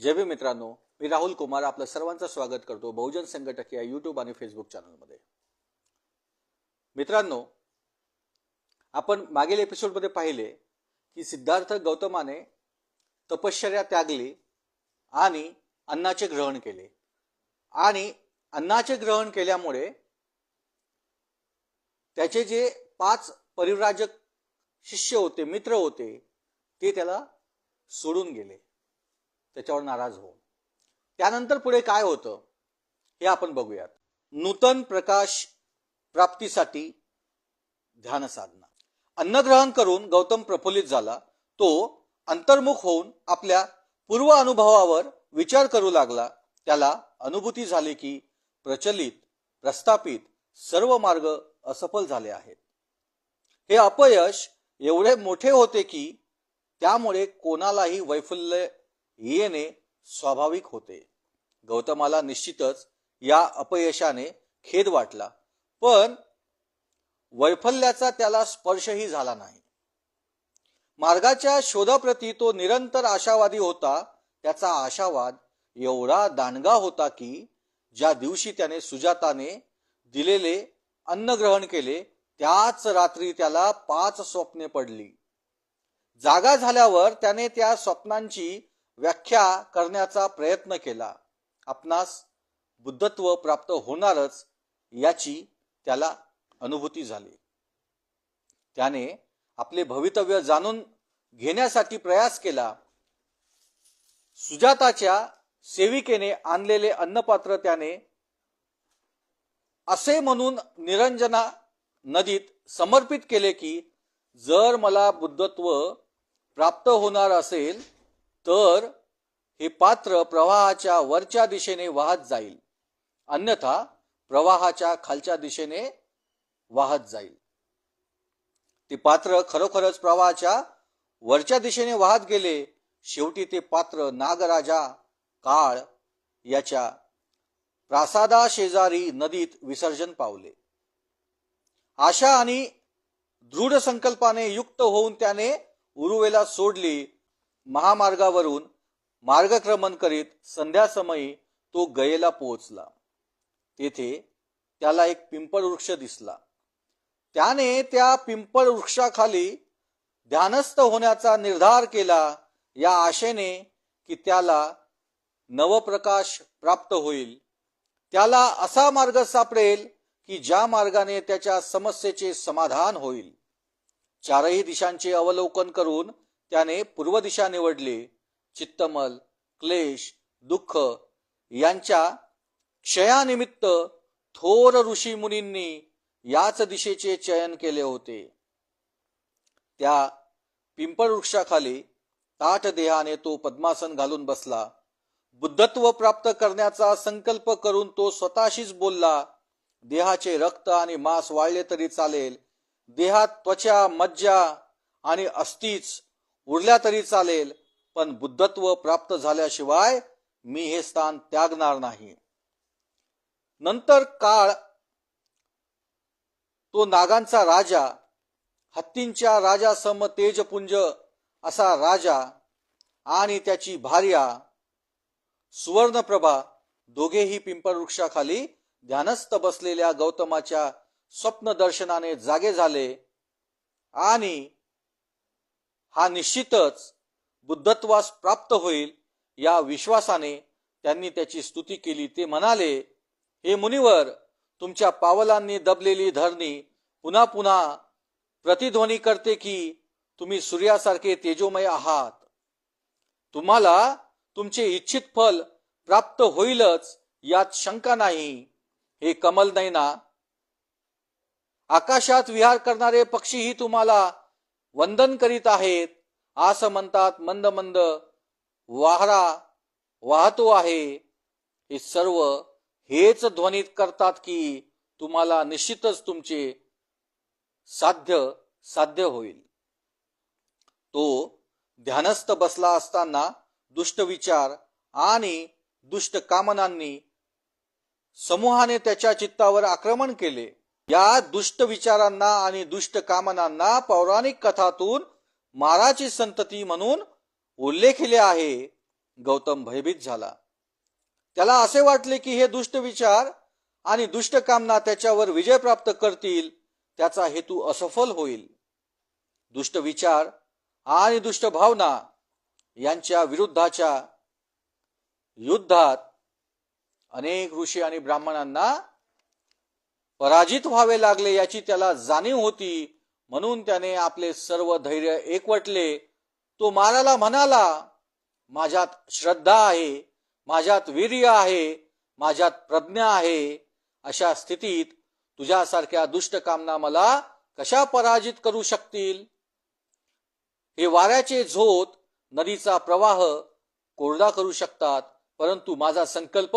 जय भी मित्रांनो मी राहुल कुमार आपलं सर्वांचं स्वागत करतो बहुजन संघटक या युट्यूब आणि फेसबुक चॅनलमध्ये मित्रांनो आपण मागील एपिसोडमध्ये पाहिले की सिद्धार्थ गौतमाने तपश्चर्या त्यागली आणि अन्नाचे ग्रहण केले. आणि अन्नाचे ग्रहण केल्यामुळे त्याचे जे पाच परिव्राजक शिष्य होते मित्र होते ते त्याला सोडून गेले. त्याच्यावर नाराज होऊन. त्यानंतर पुढे काय होतं हे आपण बघूयात. नूतन प्रकाश प्राप्तीसाठी ध्यान साधना अन्नग्रहण करून गौतम प्रफुल्लित झाला. तो अंतर्मुख होऊन आपल्या पूर्व अनुभवावर विचार करू लागला. त्याला अनुभूती झाली की प्रचलित प्रस्थापित सर्व मार्ग असफल झाले आहेत. हे अपयश एवढे मोठे होते की त्यामुळे कोणालाही वैफल्य येणे स्वाभाविक होते. गौतमाला निश्चितच या अपयशाने खेद वाटला पण वैफल्याचा त्याला स्पर्शही झाला नाही. मार्गाच्या शोधाप्रती तो निरंतर आशावादी होता त्याचा आशावाद एवढा दांडगा होता की ज्या दिवशी त्याने सुजाताने दिलेले अन्न ग्रहण केले त्याच रात्री त्याला पाच स्वप्ने पडली. जागा झाल्यावर त्याने त्या स्वप्नांची व्याख्या करण्याचा प्रयत्न केला. आपणास बुद्धत्व प्राप्त होणारच याची त्याला अनुभूती झाली. त्याने आपले भवितव्य जाणून घेण्यासाठी प्रयास केला. सुजाताच्या सेविकेने आणलेले अन्नपात्र त्याने असे म्हणून निरंजना नदीत समर्पित केले की जर मला बुद्धत्व प्राप्त होणार असेल तर हे पात्र प्रवाहाच्या वरच्या दिशेने वाहत जाईल. अन्यथा प्रवाहाच्या खालच्या दिशेने वाहत जाईल. ते पात्र खरोखरच प्रवाहाच्या वरच्या दिशेने वाहत गेले शेवटी ते पात्र नागराजा काळ याच्या प्रासादा शेजारी नदीत विसर्जन पावले. आशा आणि दृढ संकल्पाने युक्त होऊन त्याने उरुवेला सोडली महामार्गावरून मार्गक्रमण करीत संध्यासमयी तो गयेला पोहोचला. तेथे त्याला एक पिंपळ वृक्ष दिसला. त्याने त्या पिंपळ वृक्षाखाली ध्यानस्थ होण्याचा निर्धार केला या आशेने की त्याला नवप्रकाश प्राप्त होईल. त्याला असा मार्ग सापडेल की ज्या मार्गाने त्याच्या समस्येचे समाधान होईल. चारही दिशांचे अवलोकन करून त्याने पूर्व दिशा निवडली. चित्तमल क्लेश दुःख यांच्या क्षयानिमित्त थोर ऋषी मुनींनी याच दिशेचे चयन केले होते. त्या पिंपळ वृक्षाखाली ताठ देहाने तो पद्मासन घालून बसला. बुद्धत्व प्राप्त करण्याचा संकल्प करून तो स्वतःशीच बोलला देहाचे रक्त आणि मांस वाळले तरी चालेल. देहात त्वचा मज्जा आणि अस्थिच उरल्या तरी चालेल पण बुद्धत्व प्राप्त झाल्याशिवाय मी हे स्थान त्यागणार नाही. नंतर काळ तो नागांचा राजा हत्तींच्या राजासम तेजपुंज असा राजा आणि त्याची भार्या सुवर्णप्रभा दोघेही पिंपळ वृक्षाखाली ध्यानस्थ बसलेल्या गौतमाच्या स्वप्न दर्शनाने जागे झाले आणि हा निश्चितच बुद्धत्वास प्राप्त होईल या विश्वासाने त्यांनी त्याची स्तुती केली. ते म्हणाले हे मुनिवर तुमच्या पावलांनी दबलेली धरणी पुन्हा पुन्हा प्रतिध्वनी करते की तुम्ही सूर्यासारखे तेजोमय आहात. तुम्हाला तुमचे इच्छित फल प्राप्त होईलच यात शंका नाही. हे कमल नैना आकाशात विहार करणारे पक्षीही तुम्हाला वंदन करीत आहेत. असं म्हणतात मंद मंद वाहरा वाहतो आहे. हे सर्व हेच ध्वनीत करतात की तुम्हाला निश्चितच तुमचे साध्य साध्य होईल. तो ध्यानस्थ बसला असताना दुष्ट विचार आणि दुष्ट कामनांनी समूहाने त्याच्या चित्तावर आक्रमण केले. या दुष्ट विचारांना आणि दुष्ट कामनांना पौराणिक कथातून माराची संतती म्हणून उल्लेखिले आहे. गौतम भयभीत झाला. त्याला असे वाटले की हे दुष्ट विचार आणि दुष्ट कामना त्याच्यावर विजय प्राप्त करतील त्याचा हेतू असफल होईल. दुष्ट विचार आणि दुष्ट भावना यांच्या विरुद्धाच्या युद्धात अनेक ऋषी आणि ब्राह्मणांना पराजित व्हावे लागले याची त्याला जाणीव होती. म्हणून त्याने आपले सर्व धैर्य एकवटले. तो माराला म्हणाला माझ्यात श्रद्धा आहे माझ्यात वीर्य आहे माझ्यात प्रज्ञा आहे. अशा स्थितीत तुझ्यासारख्या दुष्ट कामना मला कशा पराजित करू शकतील? हे वाऱ्याचे झोत नदीचा प्रवाह कोरडा करू शकतात परंतु माझा संकल्प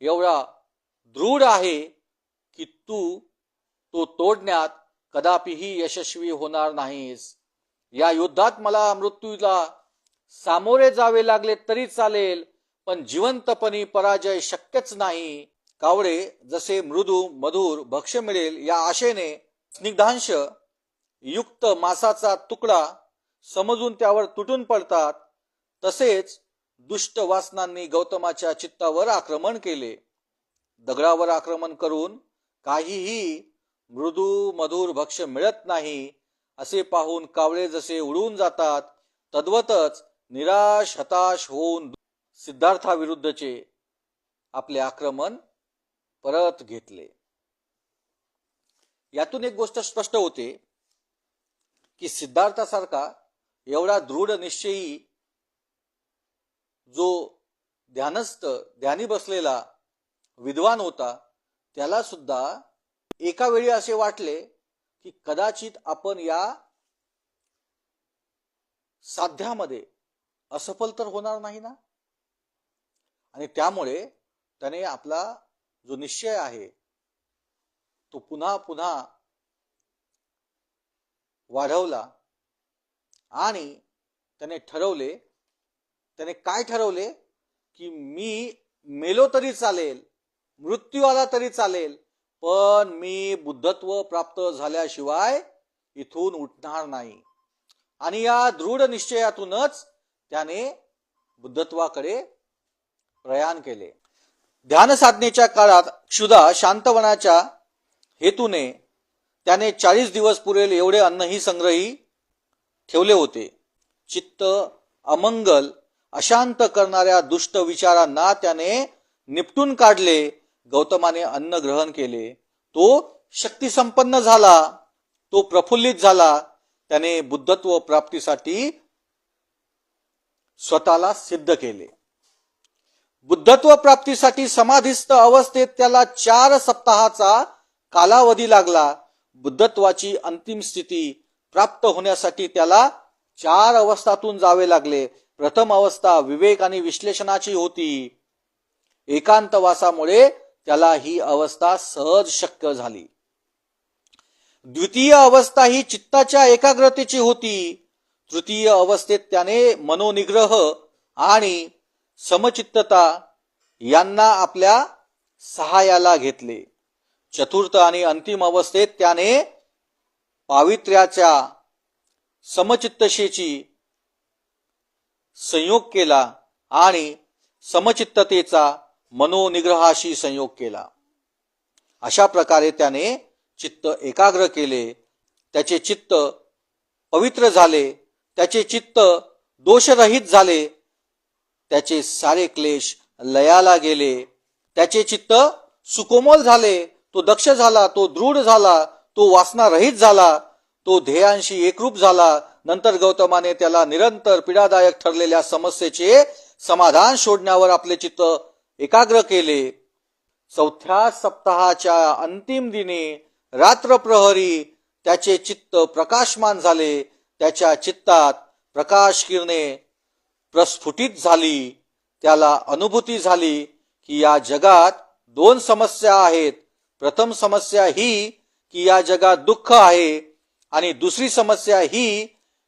एवढा दृढ आहे की तू तो तोडण्यात कदापिही यशस्वी होणार नाहीस. या युद्धात मला मृत्यूला सामोरे जावे लागले तरी चालेल पण जिवंतपणी पराजय शक्यच नाही. कावडे जसे मृदू मधुर भक्ष्य मिळेल या आशेने स्निग्धांश युक्त मासाचा तुकडा समजून त्यावर तुटून पडतात. तसेच दुष्ट वासनांनी गौतमाच्या चित्तावर आक्रमण केले. दगडावर आक्रमण करून काहीही मृदू मधुर भक्ष मिळत नाही असे पाहून कावळे जसे उडून जातात तद्वतच निराश हताश होऊन सिद्धार्थाविरुद्धचे आपले आक्रमण परत घेतले. यातून एक गोष्ट स्पष्ट होते की सिद्धार्थासारखा एवढा दृढ निश्चयी जो ध्यानस्थ ध्यानी बसलेला विद्वान होता त्याला सुद्धा एका वेळी असे वाटले की कदाचित आपण या साध्यामध्ये असफल तर होणार नाही ना? आणि त्यामुळे त्याने आपला जो निश्चय आहे तो पुन्हा पुन्हा वाढवला आणि त्याने ठरवले त्याने काय ठरवले? की मी मेलो तरी चालेल मृत्यू आला तरी चालेल पण मी बुद्धत्व प्राप्त झाल्याशिवाय इथून उठणार नाही. आणि या दृढ निश्चयातूनच त्याने बुद्धत्वाकडे प्रयाण केले. ध्यान साधनेच्या काळात क्षुधा शांतवनाच्या हेतूने त्याने चाळीस दिवस पुरेल एवढे अन्नही संग्रही ठेवले होते. चित्त अमंगल अशांत करणाऱ्या दुष्ट विचारांना त्याने निपटून काढले गौतमाने अन्न ग्रहण केले तो शक्ती संपन्न झाला तो प्रफुल्लित झाला त्याने बुद्धत्व प्राप्तीसाठी स्वतःला सिद्ध केले. बुद्धत्व प्राप्तीसाठी समाधिस्थ अवस्थेत त्याला चार सप्ताहाचा कालावधी लागला. बुद्धत्वाची अंतिम स्थिती प्राप्त होण्यासाठी त्याला चार अवस्थातून जावे लागले. प्रथम अवस्था विवेक आणि विश्लेषणाची होती. एकांतवासामुळे त्याला ही अवस्था सहज शक्य झाली. द्वितीय अवस्था ही चित्ताच्या एकाग्रतेची होती. तृतीय अवस्थेत त्याने मनोनिग्रह आणि समचित्तता यांना आपल्या सहाय्याला घेतले. चतुर्थ आणि अंतिम अवस्थेत त्याने पावित्र्याच्या समचित्तशेची संयोग केला आणि समचित्ततेचा मनोनिग्रहाशी संयोग केला. अशा प्रकारे त्याने चित्त एकाग्र केले त्याचे चित्त पवित्र झाले त्याचे चित्त दोषरहित झाले त्याचे सारे क्लेश लयाला गेले त्याचे चित्त सुकोमल झाले तो दक्ष झाला तो दृढ झाला तो वासनारहित झाला तो ध्येयांशी एकरूप झाला. नंतर गौतमाने त्याला निरंतर पीडादायक ठरलेल्या समस्येचे समाधान शोधण्यावर आपले चित्त एकाग्र केले. चौथ्या सप्ताहाच्या अंतिम दिनी रात्र प्रहरी त्याचे चित्त प्रकाशमान झाले. त्याच्या चित्तात प्रकाश किरणे प्रस्फुटित झाली. त्याला अनुभूती झाली की या जगात दोन समस्या आहेत. प्रथम समस्या ही की या जगात दुःख आहे आणि दुसरी समस्या ही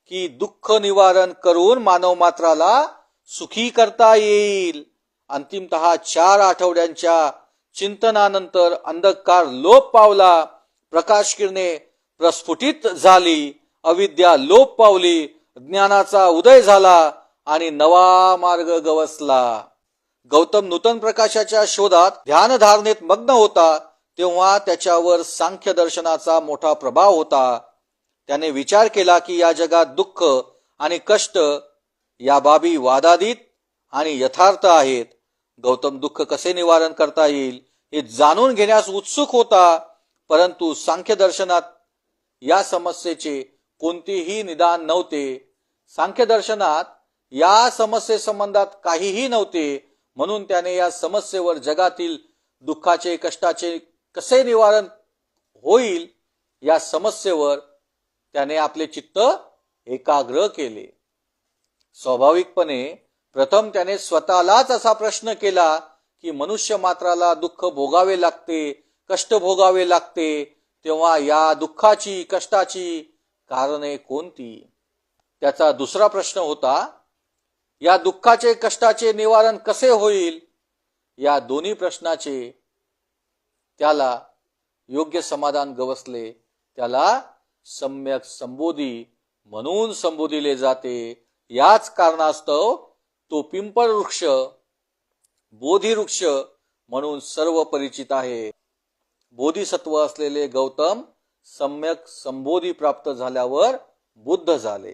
की दुःख निवारण करून मानव मात्राला सुखी करता येईल. अंतिमतः चार आठवड्यांच्या चिंतनानंतर अंधकार लोप पावला. प्रकाश किरणे प्रस्फुटित झाली. अविद्या लोप पावली. ज्ञानाचा उदय झाला आणि नवा मार्ग गवसला. गौतम नूतन प्रकाशाच्या शोधात ध्यान धारणेत मग्न होता. तेव्हा त्याच्यावर सांख्य दर्शनाचा मोठा प्रभाव होता. त्याने विचार केला की या जगात दुःख आणि कष्ट या बाबी वादादित आणि यथार्थ आहेत. गौतम दुःख कसे निवारण करता येईल हे जाणून घेण्यास उत्सुक होता परंतु सांख्य दर्शनात या समस्येचे कोणतेही निदान नव्हते. सांख्य दर्शनात या समस्येसंबंधात काहीही नव्हते म्हणून त्याने या समस्येवर जगातील दुःखाचे कष्टाचे कसे निवारण होईल या समस्येवर त्याने आपले चित्त एकाग्र केले. स्वाभाविकपणे प्रथम त्याने स्वतःलाच असा प्रश्न केला की मनुष्य मात्राला दुःख भोगावे लागते कष्ट भोगावे लागते तेव्हा या दुःखाची कष्टाची कारणे कोणती? त्याचा दुसरा प्रश्न होता या दुःखाचे कष्टाचे निवारण कसे होईल? या दोन्ही प्रश्नाचे त्याला योग्य समाधान गवसले त्याला सम्यक संबोधी म्हणून संबोधिले जाते. याच कारणास्तव तो पिंपळ वृक्ष बोधी वृक्ष म्हणून सर्व परिचित आहे. बोधिसत्व असलेले गौतम सम्यक संबोधी प्राप्त झाल्यावर बुद्ध झाले.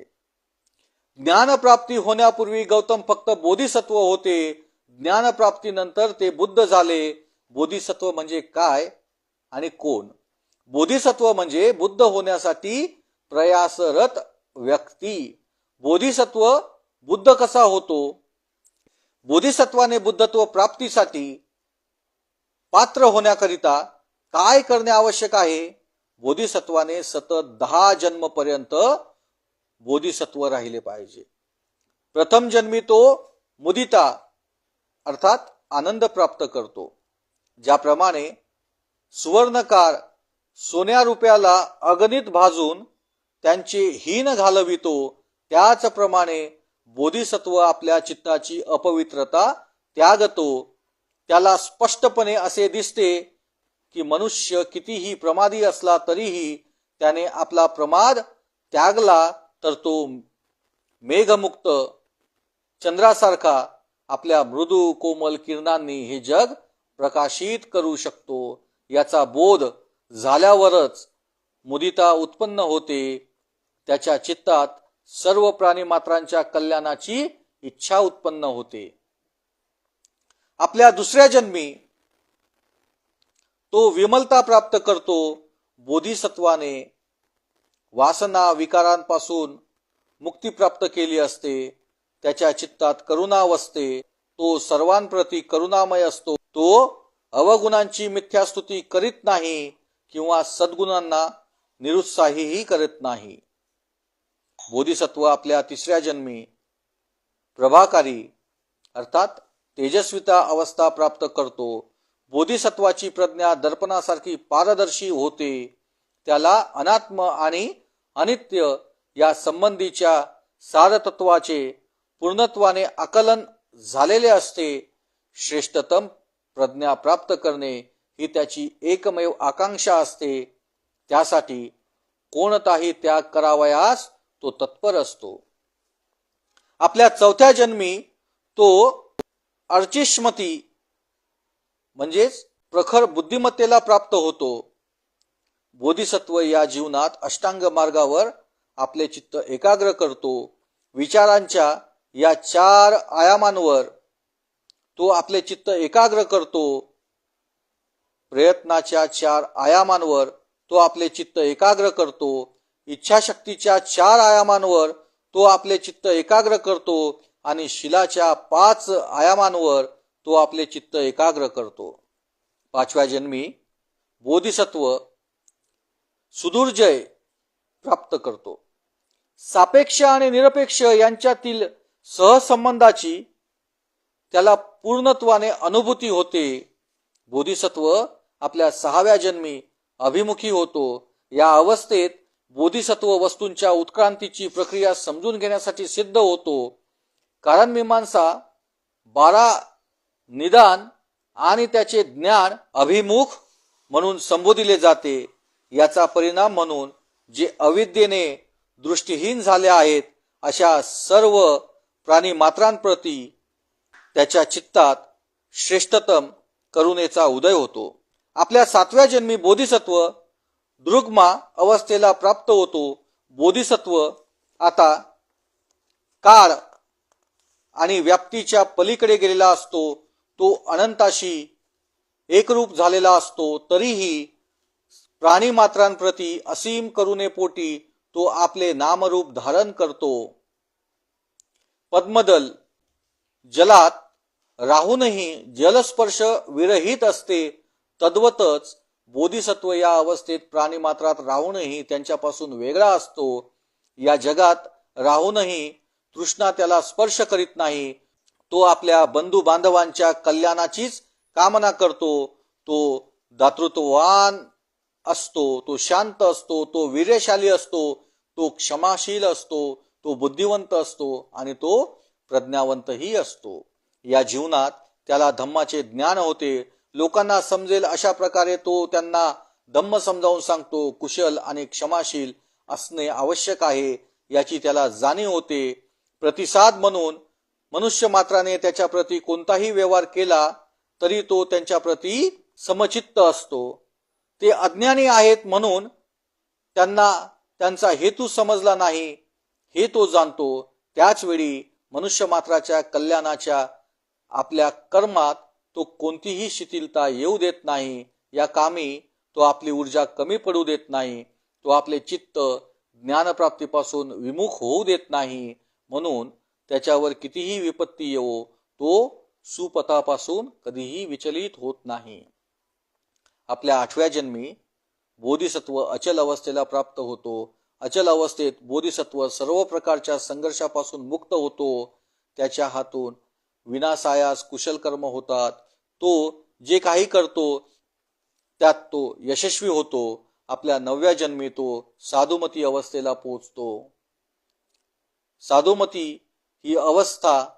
ज्ञानप्राप्ती होण्यापूर्वी गौतम फक्त बोधिसत्व होते. ज्ञानप्राप्तीनंतर ते बुद्ध झाले. बोधिसत्व म्हणजे काय आणि कोण? बोधिसत्व म्हणजे बुद्ध होण्यासाठी प्रयासरत व्यक्ती. बोधिसत्व बुद्ध कसा होतो? बोधिसत्वाने बुद्धत्व प्राप्तीसाठी पात्र होण्याकरिता काय करणे आवश्यक आहे? बोधिसत्वाने सतत दहा जन्मपर्यंत बोधिसत्व राहिले पाहिजे. प्रथम जन्मी तो मुदिता अर्थात आनंद प्राप्त करतो. ज्याप्रमाणे सुवर्णकार सोन्या रुपयाला अगणित भाजून त्यांचे हीन घालवितो त्याचप्रमाणे बोधिसत्व आपल्या चित्ताची अपवित्रता त्यागतो. त्याला स्पष्टपणे असे दिसते की मनुष्य कितीही प्रमादी असला तरीही त्याने आपला प्रमाद त्यागला तर तो मेघमुक्त. चंद्रासारखा आपल्या मृदू कोमल किरणांनी हे जग प्रकाशित करू शकतो. याचा बोध झाल्यावरच मुदिता उत्पन्न होते. त्याच्या चित्तात सर्व प्राणी मात्रांच्या कल्याणाची इच्छा उत्पन्न होते. आपल्या दुसऱ्या जन्मी तो विमलता प्राप्त करतो बोधिसत्वाने. वासना विकारांपासून मुक्ती प्राप्त केली असते. त्याच्या चित्तात करुणा वसते. तो सर्वांप्रती करुणामय असतो. तो अवगुणांची मिथ्यास्तुती करीत नाही किंवा सद्गुणांना निरुत्साहीही करत नाही. बोधिसत्व आपल्या तिसऱ्या जन्मी प्रभाकारी अर्थात तेजस्विता अवस्था प्राप्त करतो. बोधिसत्वाची प्रज्ञा दर्पणासारखी पारदर्शी होते. त्याला अनात्म आणि अनित्य या संबंधीच्या सारतत्वाचे पूर्णत्वाने आकलन झालेले असते. श्रेष्ठतम प्रज्ञा प्राप्त करणे ही त्याची एकमेव आकांक्षा असते. त्यासाठी कोणताही त्याग करावयास तो तत्पर असतो. आपल्या चौथ्या जन्मी तो अर्चिष्मती म्हणजेच प्रखर बुद्धिमत्तेला प्राप्त होतो. बोधिसत्व या जीवनात अष्टांग मार्गावर आपले चित्त एकाग्र करतो. विचारांच्या या चार आयामांवर तो आपले चित्त एकाग्र करतो. प्रयत्नाच्या चार आयामांवर तो आपले चित्त एकाग्र करतो. इच्छाशक्तीच्या चार आयामांवर तो आपले चित्त एकाग्र करतो आणि शिलाच्या पाच आयामांवर तो आपले चित्त एकाग्र करतो. पाचव्या जन्मी बोधिसत्व सुदुर्जय प्राप्त करतो. सापेक्ष आणि निरपेक्ष यांच्यातील सहसंबंधाची त्याला पूर्णत्वाने अनुभूती होते. बोधिसत्व आपल्या सहाव्या जन्मी अभिमुखी होतो. या अवस्थेत बोधिसत्व वस्तूंच्या उत्क्रांतीची प्रक्रिया समजून घेण्यासाठी सिद्ध होतो. कारण मीमांसा बारा निदान आणि त्याचे ज्ञान अभिमुख म्हणून संबोधिले जाते. याचा परिणाम म्हणून जे अविद्येने दृष्टीहीन झाले आहेत अशा सर्व प्राणी मात्रांप्रती त्याच्या चित्तात श्रेष्ठतम करुणेचा उदय होतो. आपल्या सातव्या जन्मी बोधिसत्व दृग्मा अवस्थेला प्राप्त होतो. बोधिसत्व आता काळ आणि व्याप्तीच्या पलीकडे गेलेला असतो. तो अनंताशी एकरूप झालेला असतो. तरीही प्राणी मात्रांप्रती असीम करुणेपोटी तो आपले नामरूप धारण करतो. पद्मदल जलात राहूनही जलस्पर्श विरहित असते. तद्वतच बोधिसत्व या अवस्थेत प्राणीमात्रात राहूनही त्यांच्यापासून वेगळा असतो. या जगात राहूनही तृष्णा त्याला स्पर्श करीत नाही. तो आपल्या बंधू बांधवांच्या कल्याणाचीच कामना करतो. तो दातृत्ववान असतो तो शांत असतो तो वीर्यशाली असतो तो क्षमाशील असतो तो बुद्धिवंत असतो आणि तो प्रज्ञावंतही असतो. या जीवनात त्याला धम्माचे ज्ञान होते. लोकांना समजेल अशा प्रकारे तो त्यांना धम्म समजावून सांगतो कुशल आणि क्षमाशील असणे आवश्यक आहे याची त्याला जाणीव होते. प्रतिसाद म्हणून मनुष्य मात्राने त्याच्या प्रती कोणताही व्यवहार केला तरी तो त्यांच्या प्रती समचित्त असतो. ते अज्ञानी आहेत म्हणून त्यांना त्यांचा हेतू समजला नाही हे तो जाणतो. त्याचवेळी मनुष्य मात्राच्या कल्याणाच्या आपल्या कर्मात तो कोणतीही शिथिलता येऊ देत नाही. या कामी तो आपली ऊर्जा कमी पडू देत नाही. तो आपले चित्त ज्ञानप्राप्तीपासून विमुख होऊ देत नाही. म्हणून त्याच्यावर कितीही विपत्ती येवो तो सुपथापासून कधीही विचलित होत नाही. आपल्या आठव्या जन्मी बोधिसत्व अचल अवस्थेला प्राप्त होतो. अचल अवस्थेत बोधिसत्व सर्व प्रकारच्या संघर्षापासून मुक्त होतो. त्याच्या हातून विनासायास कुशल कर्म होतात. तो जे काही करतो त्यात तो यशस्वी होतो आपल्या नवव्या जन्मी तो साधुमती अवस्थेला पोचतो साधुमती ही अवस्था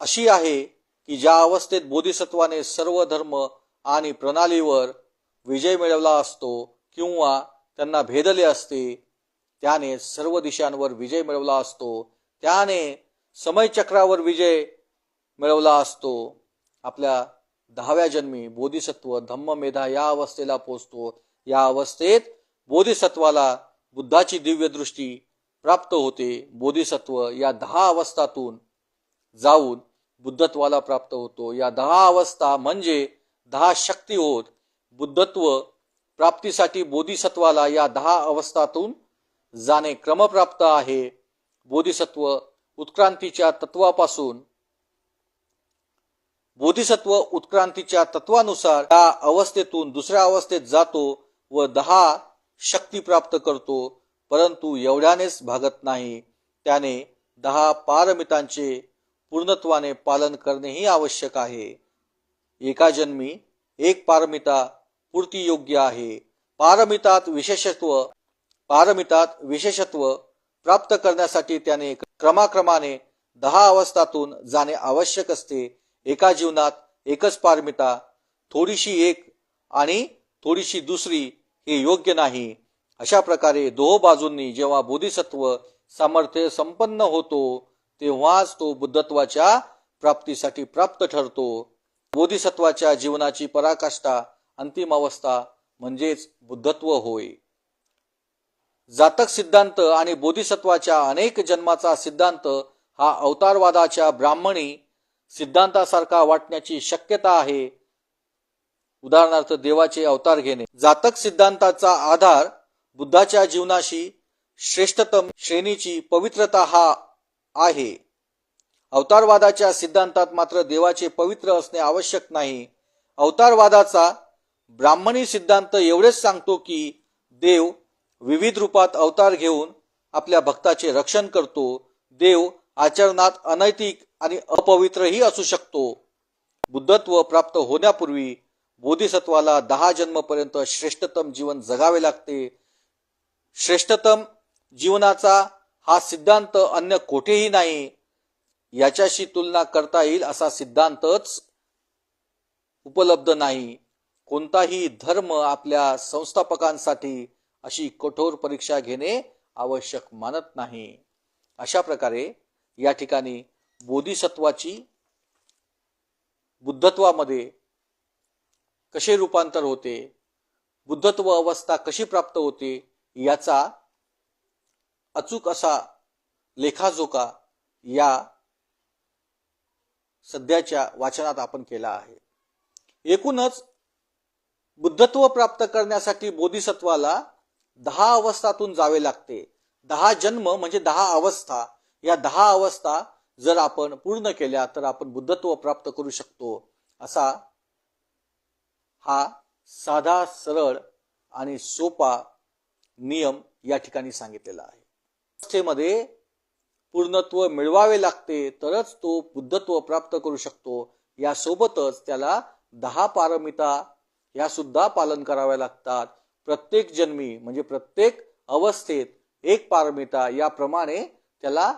अशी आहे की ज्या अवस्थेत बोधिसत्वाने सर्व धर्म आणि प्रणालीवर विजय मिळवला असतो किंवा त्यांना भेदले असते त्याने सर्व दिशांवर विजय मिळवला असतो त्याने समयचक्रावर विजय मिळवला असतो. आपल्या दहाव्या जन्मी बोधिसत्व धम्ममेधा या अवस्थेला पोचतो. या अवस्थेत बोधिसत्वाला बुद्धाची दिव्य दृष्टी प्राप्त होते. बोधिसत्व या दहा अवस्थातून जाऊन बुद्धत्वाला प्राप्त होतो. या दहा अवस्था म्हणजे दहा शक्ती होत. बुद्धत्व प्राप्तीसाठी बोधिसत्वाला या दहा अवस्थातून जाणे क्रमप्राप्त आहे. बोधिसत्व उत्क्रांतीच्या तत्वापासून बोधिसत्व उत्क्रांतीच्या तत्वानुसार त्या अवस्थेतून दुसऱ्या अवस्थेत जातो व दहा शक्ती प्राप्त करतो परंतु एवढ्यानेच भागत नाही. त्याने दहा पारमितांचे पूर्णत्वाने पालन करणेही आवश्यक आहे. एका जन्मी एक पारमिता पूर्ती योग्य आहे. पारमितात विशेषत्व पारमितात विशेषत्व प्राप्त करण्यासाठी त्याने क्रमाक्रमाने दहा अवस्थातून जाणे आवश्यक असते. एका जीवनात एकच पारमिता थोडीशी एक आणि थोडीशी दुसरी हे योग्य नाही. अशा प्रकारे दोह बाजूंनी जेव्हा बोधिसत्व सामर्थ्य संपन्न होतो तेव्हाच तो बुद्धत्वाच्या प्राप्तीसाठी प्राप्त ठरतो. बोधिसत्वाच्या जीवनाची पराकाष्ठा अंतिम अवस्था म्हणजेच बुद्धत्व होय. जातक सिद्धांत आणि बोधिसत्वाच्या अनेक जन्माचा सिद्धांत हा अवतारवादाच्या ब्राह्मणी सिद्धांतासारखा वाटण्याची शक्यता आहे. उदाहरणार्थ देवाचे अवतार घेणे. जातक सिद्धांताचा आधार बुद्धाच्या जीवनाशी श्रेष्ठतम श्रेणीची पवित्रता हा आहे. अवतारवादाच्या सिद्धांतात मात्र देवाचे पवित्र असणे आवश्यक नाही. अवतारवादाचा ब्राह्मणी सिद्धांत एवढेच सांगतो की देव विविध रूपात अवतार घेऊन आपल्या भक्ताचे रक्षण करतो. देव आचरणात अनैतिक आणि अपवित्रही असू शकतो. बुद्धत्व प्राप्त होण्यापूर्वी बोधिसत्वाला दहा जन्मपर्यंत श्रेष्ठतम जीवन जगावे लागते. श्रेष्ठतम जीवनाचा हा सिद्धांत अन्य कोठेही नाही. याच्याशी तुलना करता येईल असा सिद्धांतच उपलब्ध नाही. कोणताही धर्म आपल्या संस्थापकांसाठी अशी कठोर परीक्षा घेणे आवश्यक मानत नाही. अशा प्रकारे या ठिकाणी बोधिसत्वाची बुद्धत्वामध्ये कसे रूपांतर होते बुद्धत्व अवस्था कशी प्राप्त होते याचा अचूक असा लेखाजोखा या सध्याच्या वाचनात आपण केला आहे. एकूणच बुद्धत्व प्राप्त करण्यासाठी बोधिसत्वाला दहा अवस्थातून जावे लागते. दहा जन्म म्हणजे दहा अवस्था. या दहा अवस्था जर आपण पूर्ण केल्या तर आपण बुद्धत्व प्राप्त करू शकतो. असा हा साधा सरळ आणि सोपा नियम या ठिकाणी सांगितलेला आहे. अवस्थेमध्ये पूर्णत्व मिळवावे लागते तरच तो बुद्धत्व प्राप्त करू शकतो. यासोबतच त्याला दहा पारमिता या सुद्धा पालन कराव्या लागतात. प्रत्येक जन्मी म्हणजे प्रत्येक अवस्थेत एक पारमिता याप्रमाणे त्याला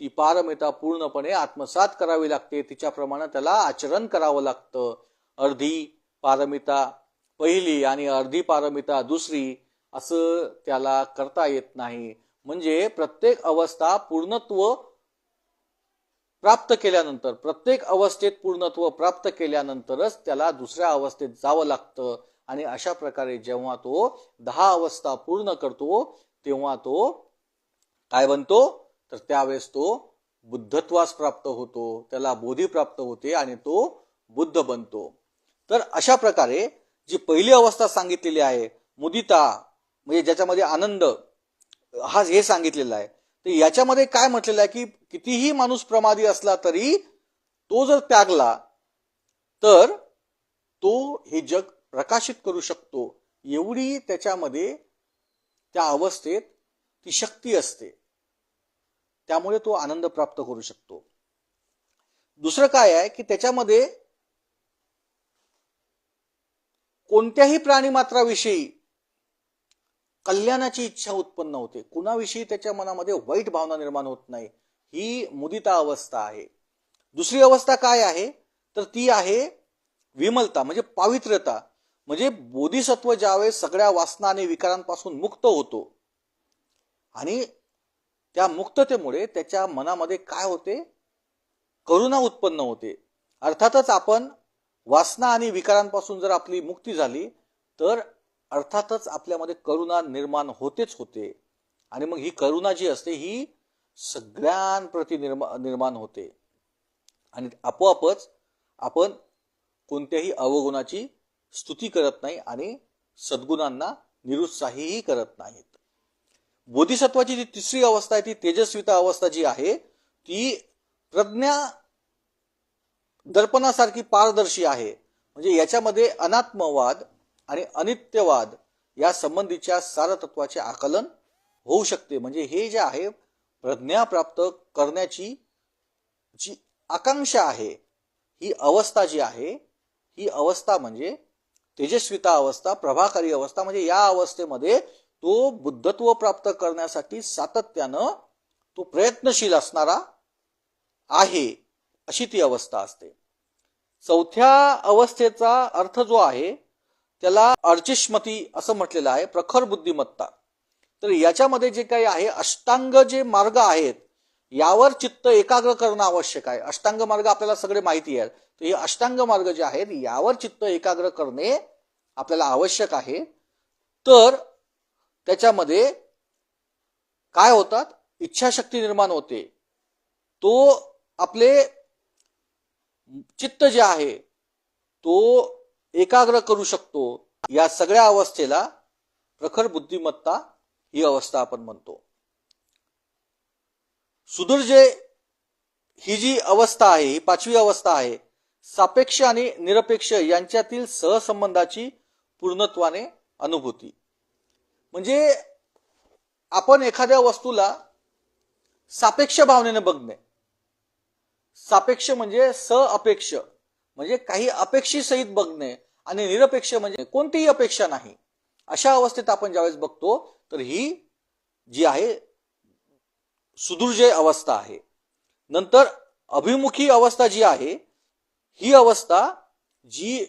ती पारमिता पूर्णपणे आत्मसात करावी लागते. तिच्याप्रमाणे त्याला आचरण करावं लागतं. अर्धी पारमिता पहिली आणि अर्धी पारमिता दुसरी असं त्याला करता येत नाही. म्हणजे प्रत्येक अवस्था पूर्णत्व प्राप्त केल्यानंतर प्रत्येक अवस्थेत पूर्णत्व प्राप्त केल्यानंतरच त्याला दुसऱ्या अवस्थेत जावं लागतं. आणि अशा प्रकारे जेव्हा तो दहा अवस्था पूर्ण करतो तेव्हा तो काय बनतो? तर त्यावेळेस तो बुद्धत्वास प्राप्त होतो त्याला बोधी प्राप्त होते आणि तो बुद्ध बनतो. तर अशा प्रकारे जी पहिली अवस्था सांगितलेली आहे मुदिता म्हणजे ज्याच्यामध्ये आनंद हा हे सांगितलेला आहे. तर याच्यामध्ये काय म्हटलेलं आहे की कितीही माणूस प्रमादी असला तरी तो जर त्यागला तर तो हे जग प्रकाशित करू शकतो. एवढी त्याच्यामध्ये त्या अवस्थेत ती शक्ती असते. त्यामुळे तो आनंद प्राप्त करू शकतो. दुसरं काय आहे की त्याच्यामध्ये कोणत्याही प्राणीमात्राविषयी कल्याणाची इच्छा उत्पन्न होते. कुणाविषयी त्याच्या मनामध्ये वाईट भावना निर्माण होत नाही. ही मुदिता अवस्था आहे. दुसरी अवस्था काय आहे? तर ती आहे विमलता म्हणजे पावित्र्यता. म्हणजे बोधिसत्व ज्यावेळेस सगळ्या वासना आणि विकारांपासून मुक्त होतो आणि त्या मुक्ततेमुळे त्याच्या मनामध्ये काय होते? करुणा उत्पन्न होते. अर्थातच आपण वासना आणि विकारांपासून जर आपली मुक्ती झाली तर अर्थातच आपल्यामध्ये करुणा निर्माण होतेच होते. आणि मग ही करुणा जी असते ही सगळ्यांप्रती निर्मा निर्माण होते. आणि आपोआपच आपण कोणत्याही अवगुणाची स्तुती करत नाही आणि सद्गुणांना निरुत्साहीही करत नाहीत. बोधिसत्वाची जी तिसरी अवस्था आहे ती तेजस्विता अवस्था जी आहे ती प्रज्ञा दर्पणासारखी पारदर्शी आहे. म्हणजे याच्यामध्ये अनात्मवाद आणि अनित्यवाद या संबंधीच्या सारतत्वाचे आकलन होऊ शकते. म्हणजे हे जे आहे प्रज्ञा प्राप्त करण्याची जी आकांक्षा आहे ही अवस्था जी आहे ही अवस्था म्हणजे तेजस्विता अवस्था प्रभाकारी अवस्था. म्हणजे या अवस्थेमध्ये तो बुद्धत्व प्राप्त करण्यासाठी सातत्यानं तो प्रयत्नशील असणारा आहे अशी ती अवस्था असते. चौथ्या अवस्थेचा अर्थ जो आहे त्याला अर्चिष्मती असं म्हटलेलं आहे प्रखर बुद्धिमत्ता. तर याच्यामध्ये जे काही आहे अष्टांग जे मार्ग आहेत यावर चित्त एकाग्र करणं आवश्यक आहे. अष्टांग मार्ग आपल्याला सगळे माहिती आहे तर हे अष्टांग मार्ग जे आहेत यावर चित्त एकाग्र करणे आपल्याला आवश्यक आहे. तर त्याच्यामध्ये काय होतात? इच्छाशक्ती निर्माण होते. तो आपले चित्त जे आहे तो एकाग्र करू शकतो. या सगळ्या अवस्थेला प्रखर बुद्धिमत्ता ही अवस्था आपण म्हणतो. सुदूर्जे ही जी अवस्था आहे ही पाचवी अवस्था आहे सापेक्ष आणि निरपेक्ष यांच्यातील सहसंबंधाची पूर्णत्वाने अनुभूती. म्हणजे आपण एखाद्या वस्तूला सापेक्ष भावनेने बघणे. सापेक्ष म्हणजे स अपेक्ष म्हणजे काही अपेक्षेसहित बघणे आणि निरपेक्ष म्हणजे कोणतीही अपेक्षा नाही. अशा अवस्थेत आपण ज्यावेळेस बघतो तर ही जी आहे सुदृजय अवस्था आहे. नंतर अभिमुखी अवस्था जी आहे ही अवस्था जी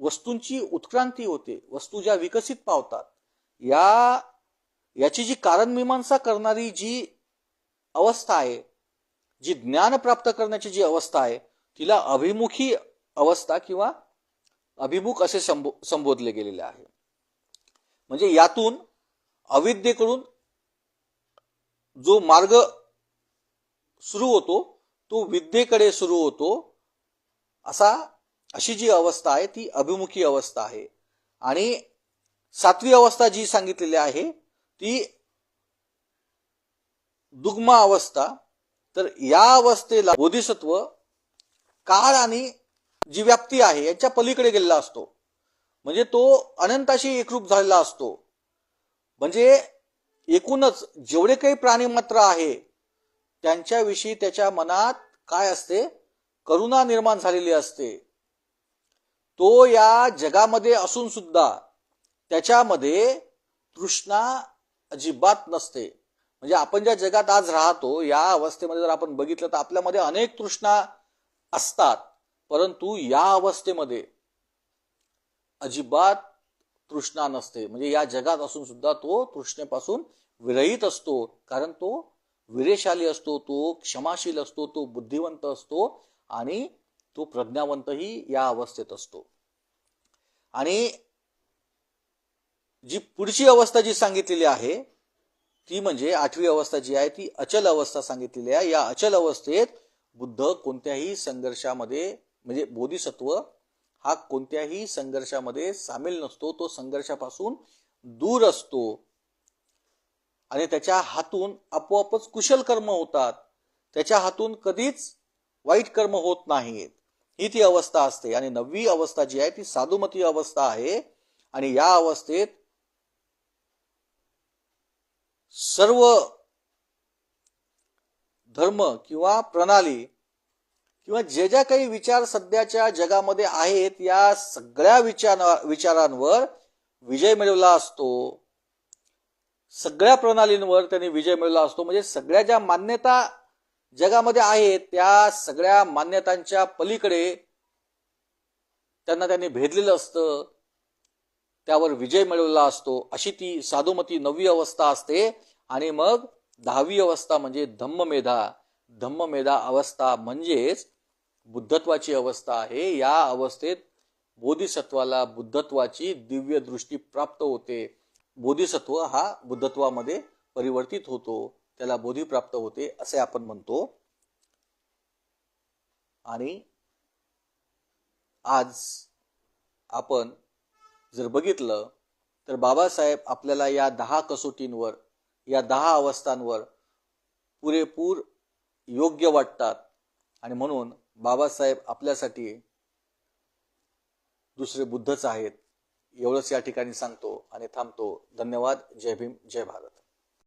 वस्तूंची उत्क्रांती होते वस्तू ज्या विकसित पावतात या याची जी कारणमीमांसा करणारी जी अवस्था आहे जी ज्ञान प्राप्त करण्याची जी अवस्था आहे तिला अभिमुखी अवस्था किंवा अभिमुख असे संबो संबोधले गेलेले आहे. म्हणजे यातून अविद्येकडून जो मार्ग सुरू होतो तो विद्येकडे सुरू होतो असा अशी जी अवस्था आहे ती अभिमुखी अवस्था आहे. आणि सातवी अवस्था जी सांगितलेली आहे ती दुग्मा अवस्था. तर या अवस्थेला बोधिसत्व काळ आणि जी व्याप्ती आहे यांच्या पलीकडे गेलेला असतो. म्हणजे तो अनंताशी एकरूप झालेला असतो. म्हणजे एकूणच जेवढे काही प्राणीमात्र आहे त्यांच्याविषयी त्याच्या मनात काय असते? करुणा निर्माण झालेली असते. तो या जगामध्ये असून सुद्धा त्याच्यामध्ये तृष्णा अजिबात नसते. म्हणजे आपण ज्या जगात आज राहतो या अवस्थेमध्ये जर आपण बघितलं तर आपल्यामध्ये अनेक तृष्णा असतात. परंतु या अवस्थेमध्ये अजिबात तृष्णा नसते. म्हणजे या जगात असून सुद्धा तो तृष्णेपासून विरहित असतो. कारण तो विरेशाली असतो तो क्षमाशील असतो तो बुद्धिवंत असतो आणि तो प्रज्ञावंतही या अवस्थेत असतो. आणि जी पुढची अवस्था जी सांगितलेली आहे ती म्हणजे आठवी अवस्था जी आहे ती अचल अवस्था सांगितलेली आहे. या अचल अवस्थेत बुद्ध कोणत्याही संघर्षामध्ये म्हणजे बोधिसत्व हा कोणत्याही संघर्षामध्ये सामील नसतो. तो संघर्षापासून दूर असतो. आणि त्याच्या हातून आपोआपच कुशल कर्म होतात. त्याच्या हातून कधीच वाईट कर्म होत नाहीत ही ती अवस्था असते. आणि नववी अवस्था जी आहे ती साधुमती अवस्था आहे. आणि या अवस्थेत सर्व धर्म किंवा प्रणाली किंवा जे ज्या काही विचार सध्याच्या जगामध्ये आहेत या सगळ्या विचार विचारांवर विजय मिळवला असतो. सगळ्या प्रणालींवर त्यांनी विजय मिळवला असतो. म्हणजे सगळ्या ज्या मान्यता जगामध्ये आहेत त्या सगळ्या मान्यतांच्या पलीकडे त्यांना त्यांनी भेदलेलं असतं. त्यावर विजय मिळवला असतो. अशी ती साधुमती नववी अवस्था असते. आणि मग दहावी अवस्था म्हणजे धम्ममेधा. धम्ममेधा अवस्था म्हणजेच बुद्धत्वाची अवस्था आहे. या अवस्थेत बोधिसत्वाला बुद्धत्वाची दिव्य दृष्टी प्राप्त होते. बोधिसत्व हा बुद्धत्वामध्ये परिवर्तित होतो. त्याला बोधी प्राप्त होते असे आपण म्हणतो. आणि आज आपण जर बघितलं तर बाबासाहेब आपल्याला या दहा कसोटींवर या दहा अवस्थांवर पुरेपूर योग्य वाटतात. आणि म्हणून बाबासाहेब आपल्यासाठी दुसरे बुद्धच आहेत. एवढंच या ठिकाणी सांगतो आणि थांबतो. धन्यवाद. जय भीम. जय भारत.